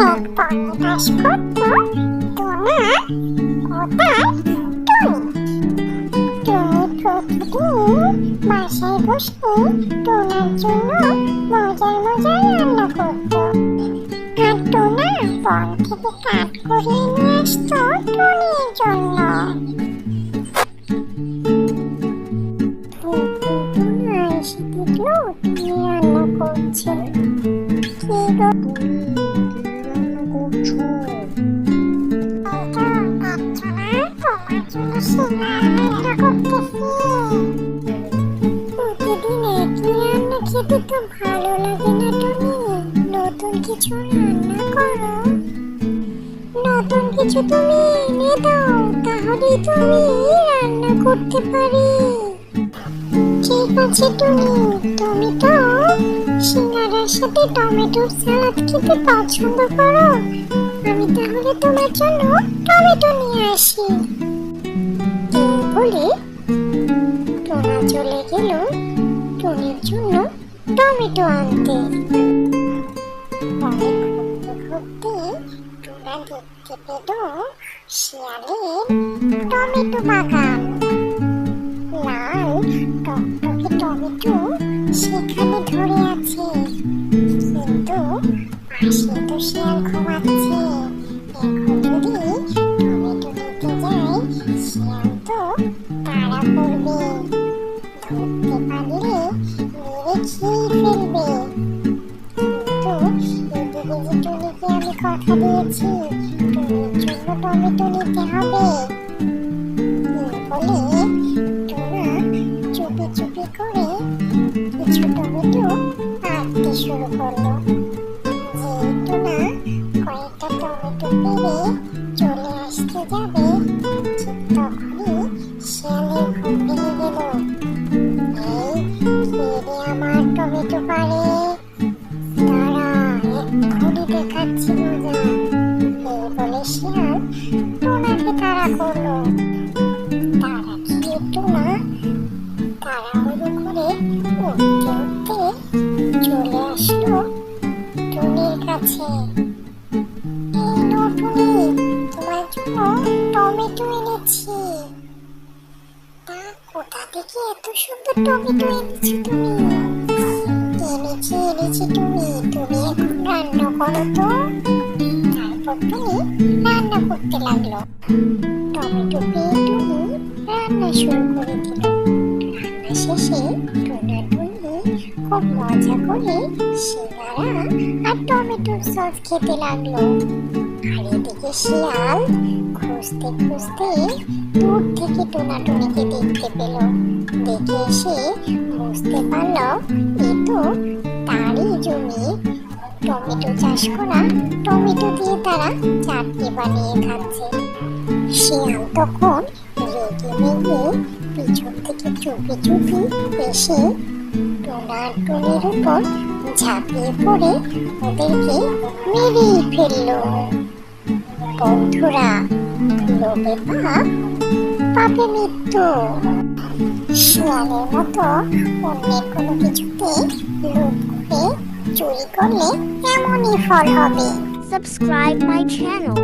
এক টুনি টুনি প্রতিদিন বাসায় বসে টোনার জন্য মজার মজার রান্না করত আর টোনা করিয়ে নিয়ে আসতো জন্য এসে দেখল টুনি রান্না করছে কি প্রতিদিন একই রান্না খেতে ভালো লাগে না নতুন কিছু রান্না করো নতুন কিছু তুমি এনে দাও তাহলেই তো রান্না করতে পারি ঠিক আছে তুমি তুমি তো সিঙ্গারার সাথে টমেটোর সালাদ খেতে পছন্দ করো আমি তাহলে তোমার জন্য টমেটো নিয়ে আসি। টমেটো আনতে। শিয়ালের টমেটো বাগান। লাল টকটকে টমেটো সেখানে ধরে আছে। কিন্তু পাশে তো শিয়াল ঘুমাচ্ছে। খেয়ে ফেলবে কিন্তু টুনিকে আমি কথা দিয়েছি টুনির জন্য টমেটো নিতে হবে বলে টোনা চুপি চুপি করে কিছু টমেটো কাটতে শুরু করল যে টোনা কয়েকটা টমেটো পেরে চলে আসতে যাবে ঠিক তখনই শিয়ালের ঘুম ভেঙে গেল দেখাচ্ছি এই বলে শিয়াল টোনাকে তাড়া করল তারা খেয়ে টোনা তাড়াহুড়ো করে উঠতে উঠতে চলে আসলো টুনির কাছে এই নো তোমার টমেটো এনেছি কোথা থেকে এত সুন্দর টমেটো এনেছো তুমি এনেছি এনেছি তুমি তুমি এখন রান্না করো তো তারপর রান্না করতে লাগল। টমেটো পেয়ে টুনি রান্না শুরু করে দিল। রান্না শেষে টোনা টুনি খুব মজা করে সিঙ্গারা আর টমেটোর সস খেতে লাগল। আর এদিকে শিয়াল খুঁজতে খুঁজতে দূর থেকে টোনা টুনিকে দেখতে পেল। দেখে এসে বুঝতে পারল, এ তো তারই জমি। টমেটো টমেটো দিয়ে তারা চাটনি বানিয়ে খাচ্ছে। শিয়াল তখন রেগে মেগে পিছন থেকে চুপি চুপি এসে টোনার টুনির উপর ঝাঁপিয়ে পড়ে ওদেরকে মেরেই ফেলল। বন্ধুরা, লোভে পাপ পাপে মৃত্যু। শিয়ালের মতো অন্যের কোনো কিছুতে চুরি করলে এমনই ফল হবে subscribe my channel